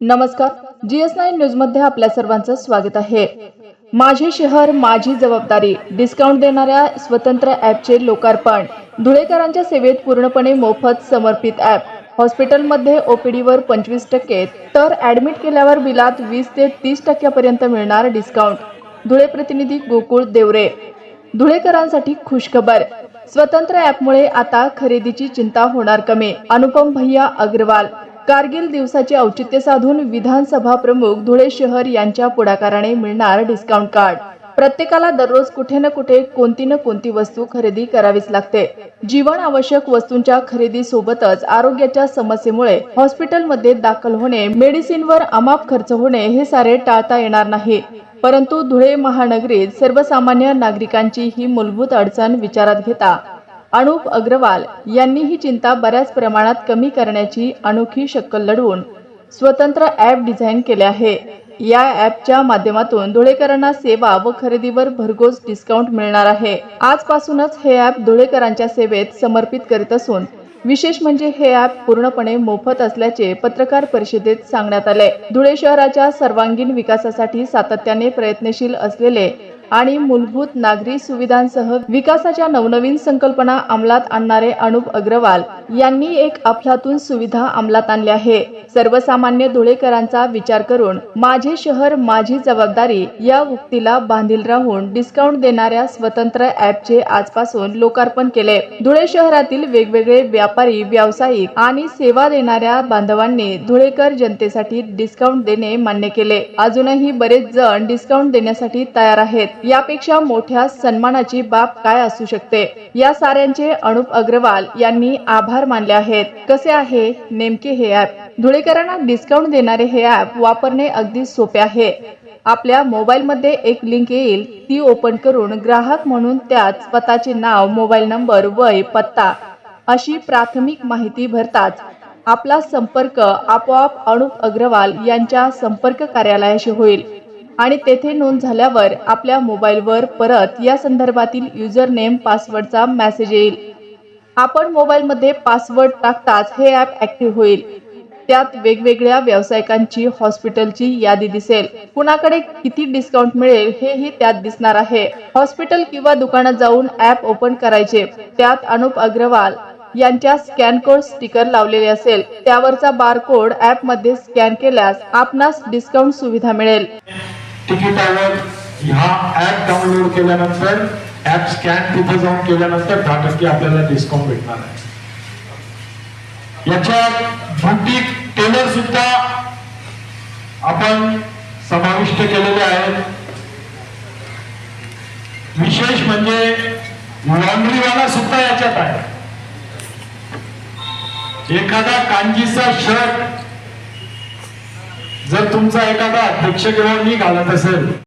नमस्कार. G S nine न्यूजमध्ये आपल्या सर्वांचं स्वागत आहे. माझे शहर माझी जबाबदारी डिस्काउंट देणाऱ्या स्वतंत्र ॲपचे लोकार्पण धुळेकरांच्या सेवेत पूर्णपणे मोफत समर्पित ॲप. हॉस्पिटलमध्ये ओपीडीवर पंचवीस टक्के तर ॲडमिट केल्यावर बिलात वीस ते तीस टक्क्यापर्यंत मिळणार डिस्काउंट धुळे प्रतिनिधी गोकुळ देवरे. धुळेकरांसाठी खुशखबर. स्वतंत्र ॲपमुळे आता खरेदीची चिंता होणार कमी. अनुपम भैया अग्रवाल. कारगिल दिवसाचे औचित्य साधून विधानसभा प्रमुख धुळे शहर यांच्या पुढाकाराने मिळणार डिस्काउंट कार्ड प्रत्येकाला दररोज कुठे ना कुठे कोणती ना कोणती वस्तू खरेदी करावीच लागते. जीवन आवश्यक वस्तूंच्या खरेदी सोबतच आरोग्याच्या समस्येमुळे हॉस्पिटलमध्ये दाखल होणे मेडिसिनवर अमाप खर्च होणे हे सारे टाळता येणार नाही. परंतु धुळे महानगरीत सर्वसामान्य नागरिकांची ही मूलभूत अडचण विचारात घेता अनुप अग्रवाल यांनी ही चिंता बऱ्याच प्रमाणात कमी करण्याची अनोखी शक्कल लढवून स्वतंत्र ॲप डिझाईन केले आहे. या ॲपच्या माध्यमातून धुळेकरांना सेवा व खरेदीवर भरघोस डिस्काउंट मिळणार आहे. आजपासूनच हे ॲप धुळेकरांच्या सेवेत समर्पित करीत असून विशेष म्हणजे हे ॲप पूर्णपणे मोफत असल्याचे पत्रकार परिषदेत सांगण्यात आले. धुळे शहराच्या सर्वांगीण विकासासाठी सातत्याने प्रयत्नशील असलेले आणि मूलभूत नागरी सुविधांसह विकासाच्या नवनवीन संकल्पना अंमलात आणणारे अनुप अग्रवाल यांनी एक अफलातून सुविधा अंमलात आणली आहे. सर्वसामान्य धुळेकरांचा विचार करून माझे शहर माझी जबाबदारी या उक्तीला बांधील राहून डिस्काउंट देणाऱ्या स्वतंत्र ॲपचे आजपासून लोकार्पण केले. धुळे शहरातील वेगवेगळे व्यापारी व्यावसायिक आणि सेवा देणाऱ्या बांधवांनी धुळेकर जनतेसाठी डिस्काउंट देणे मान्य केले. अजूनही बरेच जण डिस्काउंट देण्यासाठी तयार आहेत. यापेक्षा मोठ्या सन्मानाची बाब काय असू शकते? या साऱ्यांचे अनुप अग्रवाल यांनी आभार मानले आहेत. कसे आहे? नेमके हे ॲप धुळेकरांना डिस्काउंट देणारे हे ॲप वापरणे अगदी सोपे आहे. आपल्या मोबाईलमध्ये एक लिंक येईल. ती ओपन करून ग्राहक म्हणून त्यात स्वतःचे नाव मोबाईल नंबर वय पत्ता अशी प्राथमिक माहिती भरताच आपला संपर्क आपोआप अनुप अग्रवाल यांच्या संपर्क कार्यालयाशी होईल. आणि तेथे नोंद झाल्यावर आपल्या मोबाईलवर परत या संदर्भातील युजर नेम पासवर्डचा मेसेज येईल. आपण मोबाईलमध्ये पासवर्ड टाकताच हे ॲप ॲक्टिव्ह होईल. त्यात वेगवेगळ्या व्यावसायिकांची हॉस्पिटलची यादी दिसेल. कुणाकडे किती डिस्काउंट मिळेल हेही त्यात दिसणार आहे. हॉस्पिटल किंवा दुकानात जाऊन ॲप ओपन करायचे. त्यात अनुप अग्रवाल यांच्या स्कॅन कोड स्टिकर लावलेले असेल. त्यावरचा बारकोड ॲपमध्ये स्कॅन केल्यास आपणास डिस्काउंट सुविधा मिळेल. तिकिटावर ह्या ऍप डाउनलोड केल्यानंतर ऍप स्कॅन तिथे जाऊन केल्यानंतर दहा टक्के आपल्याला डिस्काउंट भेटणार आहे. याच्यात बुटीक टेलर सुद्धा आपण समाविष्ट केलेले आहेत. विशेष म्हणजे लॉन्ड्रीवाला सुद्धा याच्यात आहे. एखादा कांजीचा शर्ट जर तुमचा एखादा अध्यक्ष किंवा मी घालत असेल